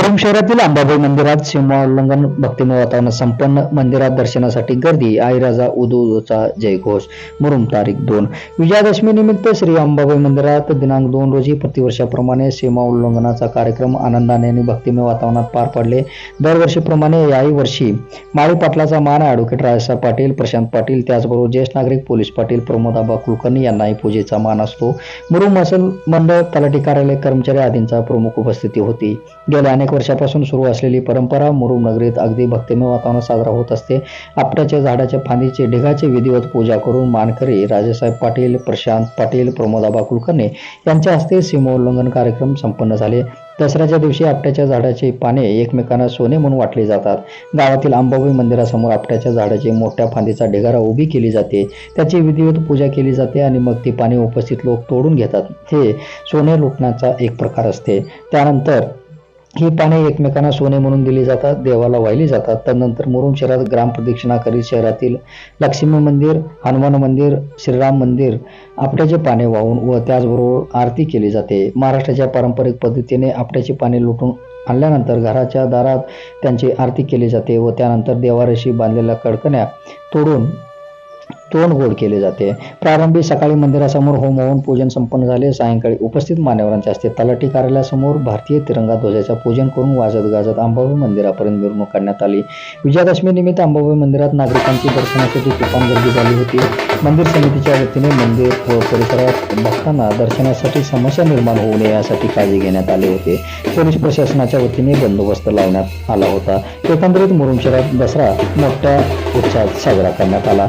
मुरुम शहरातील अंबाबाई मंदिरात सीमा उल्लंघन भक्तिमय वातावरण संपन्न. मंदिरात दर्शनासाठी गर्दी. आईराजा उदूचा जयघोष. मुरुम तारीख दोन. विजयादशमी निमित्त श्री अंबाबाई मंदिरात दिनांक दोन रोजी प्रतिवर्षाप्रमाणे सीमा उल्लंघनाचा कार्यक्रम आनंदाने आणि भक्तिमय वातावरणात पार पडले. दरवर्षीप्रमाणे याही वर्षी माळी पाटलाचा मान ॲडव्होकेट राजसाहेब पाटील प्रशांत पाटील त्याचबरोबर ज्येष्ठ नागरिक पोलीस पाटील प्रमोदाबा कुलकर्णी यांनाही पूजेचा मान असतो. मुरुम महसूल मंडळ तलाठी कार्यालय कर्मचारी आदींचा प्रमुख उपस्थिती होती. गेल्या अनेक वर्षापासून सुरू असलेली परंपरा मुरुम नगरीत अगदी भक्तिमय वातावरण साजरा होत असते. आपट्याच्या झाडाच्या फांदीचे ढिगाचे विधिवत पूजा करून मानकरी राजेसाहेब पाटील प्रशांत पाटील प्रमोदाबा कुलकर्णी यांच्या हस्ते सीमोल्लंघन कार्यक्रम संपन्न झाले. दसऱ्याच्या दिवशी आपट्याच्या झाडाची पाने एकमेकांना सोने म्हणून वाटली जातात. गावातील अंबाबाई मंदिरासमोर आपट्याच्या झाडाची मोठ्या फांदीचा ढिगारा उभी केली जाते. त्याची विधिवत पूजा केली जाते आणि मग ती पाने उपस्थित लोक तोडून घेतात. हे सोने लुटण्याचा एक प्रकार असते. त्यानंतर ही पाने एकमेकांना सोने म्हणून दिली जातात देवाला वाहिली जातात. त्यानंतर मुरुम शहरात ग्रामप्रदक्षिणा करीत शहरातील लक्ष्मी मंदिर हनुमान मंदिर श्रीराम मंदिर आपट्याचे पाने वाहून व त्याचबरोबर आरती केली जाते. महाराष्ट्राच्या पारंपरिक पद्धतीने आपट्याची पाने लुटून आणल्यानंतर घराच्या दारात त्यांची आरती केली जाते व त्यानंतर देवाऱ्याशी बांधलेल्या कडकण्या तोडून तोंड गोड केले जाते. प्रारंभी सकाळी मंदिरासमोर होम होऊन पूजन संपन्न झाले. सायंकाळी उपस्थित मान्यवरांच्या हस्ते तलाठी कार्यालयासमोर भारतीय तिरंगा ध्वजाचे पूजन करून वाजत गाजत अंबाबाई मंदिरापर्यंत मिरवणूक करण्यात आली. विजयादशमी निमित्त अंबाबाई मंदिरात नागरिकांची दर्शनासाठी तुफान गर्दी झाली होती. मंदिर समितीच्या वतीने मंदिर व परिसरात भक्तांना दर्शनासाठी समस्या निर्माण होऊ नये यासाठी काळजी घेण्यात आले होते. पोलीस प्रशासनाच्या वतीने बंदोबस्त लावण्यात आला होता. एकंदरीत मुरुम शहरात दसरा मोठ्या उत्साहात साजरा करण्यात आला.